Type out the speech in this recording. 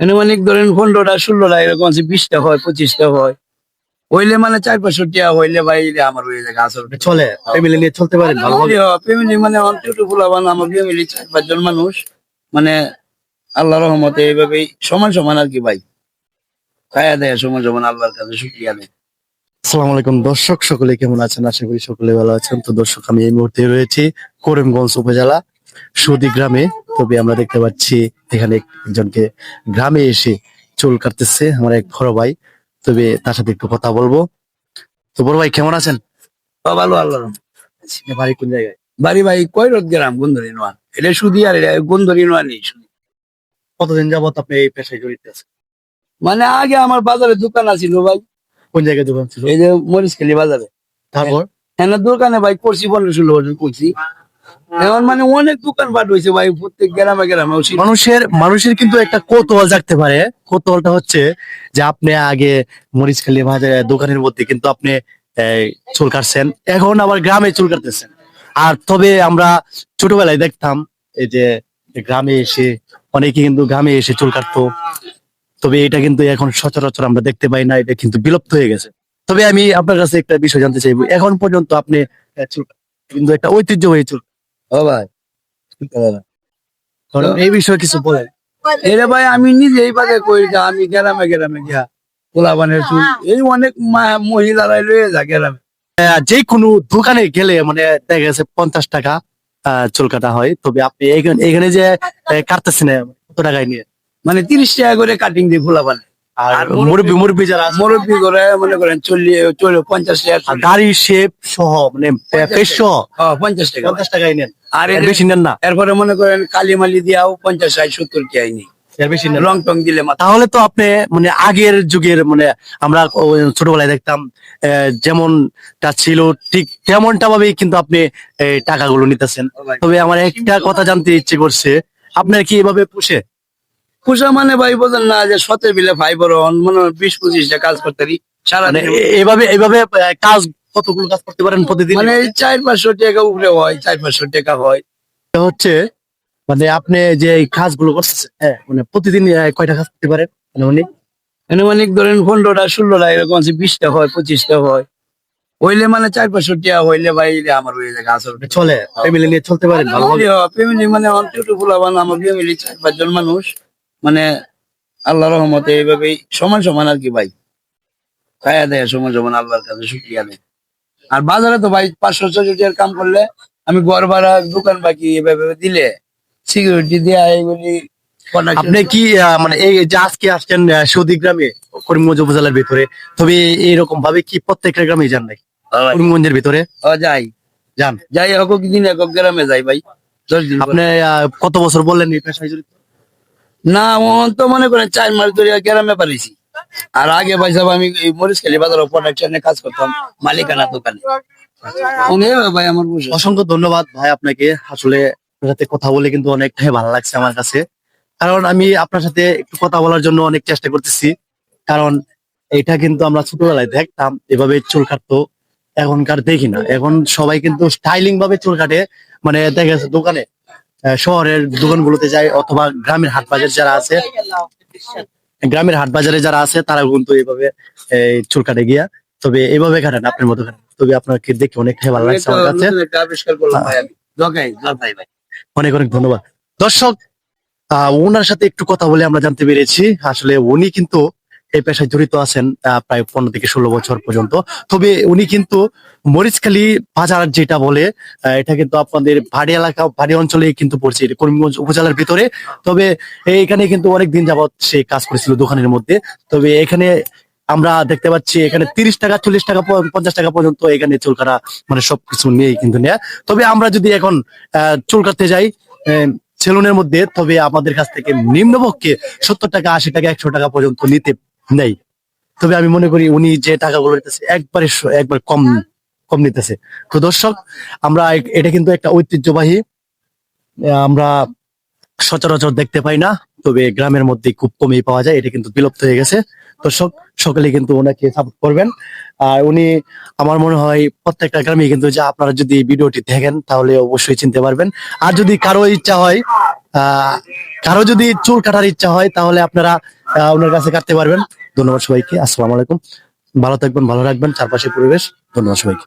আনুমানিক ধরেন পনেরোটা ষোলোটা এরকম আছে বিশটা হয় পঁচিশটা হয়। হইলে মানে চার পাঁচশো হইলে ভাই আমার হয়ে যায় আসল চলে। ফ্যামিলি নিয়ে চলতে পারেন ফ্যামিলি মানে অন্তত ফুলাবান আমার ফ্যামিলি চার পাঁচজন মানুষ। মানে আল্লাহ রহমতে এইভাবেই সমান সমান আর কি ভাই। খায়া দেয় সমান সমান আল্লাহর কাছে শুক্রিয়া দেয় আসসালামু আলাইকুম দর্শক সকলে কেমন আছেন? আশা করি সকলে ভালো আছেন। তো দর্শক আমি এই মুহূর্তে রয়েছি করিমগঞ্জ উপজেলা সুদি গ্রামে তবে আমরা দেখতে পাচ্ছি এখানে একজনকে গ্রামে এসে চুল কাটতেছে আমার এক বড় ভাই। তবে তার সাথে একটু কথা বলব। তো বড় ভাই কেমন আছেন? ভালো আল্লাহ বাড়ি কোন জায়গায়? বাড়ি ভাই কৈরত গ্রাম গন্ধরি নোয়ান এটা সুদি আর এটা গন্ধরি নোয়ান নেই শুধু কতদিন যাবত আপনি এই পেশায় জড়িত আছেন? মানে আগে আমার বাজারে দোকান আছিল ভাই। কোন জায়গায় দোকান ছিল? এই যে মরিচখালি বাজারে। তারপর? হ্যাঁ দোকানে ভাই করছি পনেরো ষোলো বছর করছি এখন মানে অনেক দোকান পাট হয়েছে ভাই প্রত্যেক গ্রামে গ্রামে মানুষের মানুষের কিন্তু একটা কৌতূহল জাগতে পারে। কৌতূহলটা হচ্ছে যে আপনি আগে মরিচখালী বাজারে দোকানের মধ্যে কিন্তু আপনি চুল কাটছেন। এখন আবার গ্রামে চুল কাটতেছেন। আর তবে আমরা ছোটবেলায় দেখতাম এই যে গ্রামে এসে অনেকে কিন্তু গ্রামে এসে চুল কাটতো। তবে এটা কিন্তু এখন সচরাচর আমরা দেখতে পাই না এটা কিন্তু বিলুপ্ত হয়ে গেছে। তবে আমি আপনার কাছে একটা বিষয় জানতে চাইব। এখন পর্যন্ত আপনি চুল কিন্তু একটা ঐতিহ্যবাহী চুল ও ভাই এই বিষয়ে কিছু বলেন এটা ভাই আমি নিজে এই বাজারে করি আমি গ্রামে গ্রামে গিয়া পোলাবানের চুল। এই অনেক লয়ে যা গ্রামে। যে কোনো দোকানে গেলে মানে দেখা গেছে পঞ্চাশ টাকা আহ, চুল কাটা হয়। তবে আপনি এখানে এখানে যে কাটতেছেন কত টাকায় নিয়ে? মানে তিরিশ টাকা করে কাটিং দিয়ে পোলাবান আর আর মুরব্বী মুরব্বী যারা আছে, মুরব্বী করে মনে করেন চল্লিশ চল্লিশ পঞ্চাশ টাকা গাড়ি শেপ সহ মানে পেশ সহ। হ্যাঁ, পঞ্চাশ টাকা। পঞ্চাশ টাকায় নেন। আর বেশি নেন না। এরপরে মনে করেন কালিমালি দিয়াও পঞ্চাশ ষাট সত্তর টাকাই নেই। রং টং দিলে তাহলে তো আপনি মানে আগের যুগের মানে আমরা ছোটবেলায় দেখতাম আহ, যেমনটা ছিল ঠিক তেমনটা ভাবেই কিন্তু আপনি টাকাগুলো নিতেছেন। তবে আমার একটা কথা জানতে ইচ্ছে করছে আপনার কি এভাবে পুষে? পূজা মানে ভাই বোঝেন না যে সতের বিলে ভাই বড় মনে বিশ পঁচিশটা কাজ করতে পারি। সারা মানে এভাবে এভাবে কাজ কতগুলো কাজ করতে পারেন প্রতিদিন? মানে চার পাঁচশো টাকা উপরে হয় চার পাঁচশো টাকা হয়। হচ্ছে মানে আপনি যে এই কাজগুলো করতেছেন হ্যাঁ মানে প্রতিদিন কয়টা কাজ করতে পারেন মানে উনি আনুমানিক ধরেন পনেরোটা ষোলোটা এরকম আছে বিশটা হয় পঁচিশটা হয়। হইলে মানে চার পাঁচশো টাকা হইলে ভাই আমার হয়ে যায় আসল চলে ফ্যামিলি নিয়ে চলতে পারেন ফ্যামিলি মানে আমার ফ্যামিলি চার পাঁচজন মানুষ। মানে আল্লাহ রহমতে এইভাবেই সমান সমান আর কি ভাই। খায়া দেয় সমান সমান আল্লাহর কাছে শুক্রিয়া দেয় আর বাজারে তো ভাই পাঁচশো ছশো টাকার কাম করলে আমি ঘর ভাড়া দোকান বাকি এভাবে দিলে সিকিউরিটি দেয়া এইগুলি আপনি কি মানে এই যে আজকে আসছেন সৌদি গ্রামে করিমগঞ্জ উপজেলার ভিতরে তবে এইরকম ভাবে কি প্রত্যেকটা গ্রামে যান নাকি? করিমগঞ্জের ভিতরে? ও যাই। যান। যাই একক দিন একক গ্রামে যাই ভাই আপনি কত বছর বললেন এই পেশায় জড়িত? না মন তো মনে করেন চার মাস ধরে গ্রামে পারিছি আর আগে ভাই সাহেব আমি এই মরিচখালী বাজার প্রোডাকশনে কাজ করতাম, মালিকানা দোকানে। ভাই আমার অসংখ্য ধন্যবাদ ভাই আপনাকে। আসলে সাথে কথা বলে কিন্তু অনেকটাই ভালো লাগছে আমার কাছে। কারণ আমি আপনার সাথে একটু কথা বলার জন্য অনেক চেষ্টা করতেছি। কারণ এটা কিন্তু আমরা ছোটবেলায় দেখতাম, এভাবে চুল কাটতো, এখনকার দেখি না। এখন সবাই কিন্তু স্টাইলিং ভাবে চুল কাটে। মানে দেখা দোকানে শহরের দোকানগুলোতে যায় অথবা গ্রামের হাট বাজার যারা আছে গ্রামের হাট বাজারে যারা আছে তারা কিন্তু এইভাবে এই, চুল কাটে গিয়া তবে এইভাবে কাটেন আপনার মতো কাটেন তবে আপনাকে দেখে অনেকটাই ভালো লাগছে আমার কাছে। অনেক অনেক ধন্যবাদ। দর্শক আহ, ওনার সাথে একটু কথা বলে আমরা জানতে পেরেছি। আসলে উনি কিন্তু এই পেশায় জড়িত আছেন প্রায় পনেরো থেকে ষোলো বছর পর্যন্ত। তবে উনি কিন্তু মরিচখালী বাজার যেটা বলে এটা কিন্তু আপনাদের পাহাড়ি এলাকা, পাহাড়ি অঞ্চলে কিন্তু পড়ছে করিমগঞ্জ উপজেলার ভিতরে। তবে এখানে কিন্তু অনেক দিন যাবত সে কাজ করেছিল দোকানের মধ্যে। তবে এখানে আমরা দেখতে পাচ্ছি, এখানে তিরিশ টাকা, চল্লিশ টাকা পঞ্চাশ টাকা পর্যন্ত এখানে চুল কাটা মানে সবকিছু নিয়ে কিন্তু নেয়। তবে আমরা যদি এখন চুল কাটতে যাই সেলুনের মধ্যে, তবে আমাদের কাছ থেকে নিম্নপক্ষে সত্তর টাকা, আশি টাকা, একশো টাকা পর্যন্ত নিতে নেই। তবে আমি মনে করি উনি যে টাকাগুলো নিতেছে একবারে একবার কম কম নিতেছে। তো দর্শক আমরা এটা কিন্তু একটা ঐতিহ্যবাহী আমরা সচরাচর দেখতে পাই না তবে গ্রামের মধ্যে খুব কমই পাওয়া যায়। এটা কিন্তু বিলুপ্ত হয়ে গেছে। দর্শক সকলে কিন্তু ওনাকে সাপোর্ট করবেন। আর উনি আমার মনে হয় প্রত্যেকটা গ্রামে কিন্তু যা আপনারা যদি ভিডিওটি দেখেন তাহলে অবশ্যই চিনতে পারবেন। আর যদি কারও ইচ্ছা হয় আহ, কারও যদি চুল কাটার ইচ্ছা হয় তাহলে আপনারা ওনার কাছে কাটতে পারবেন। ধন্যবাদ সবাইকে। আসসালামু আলাইকুম। ভালো থাকবেন, ভালো রাখবেন। চারপাশে পরিবেশ। ধন্যবাদ সবাইকে।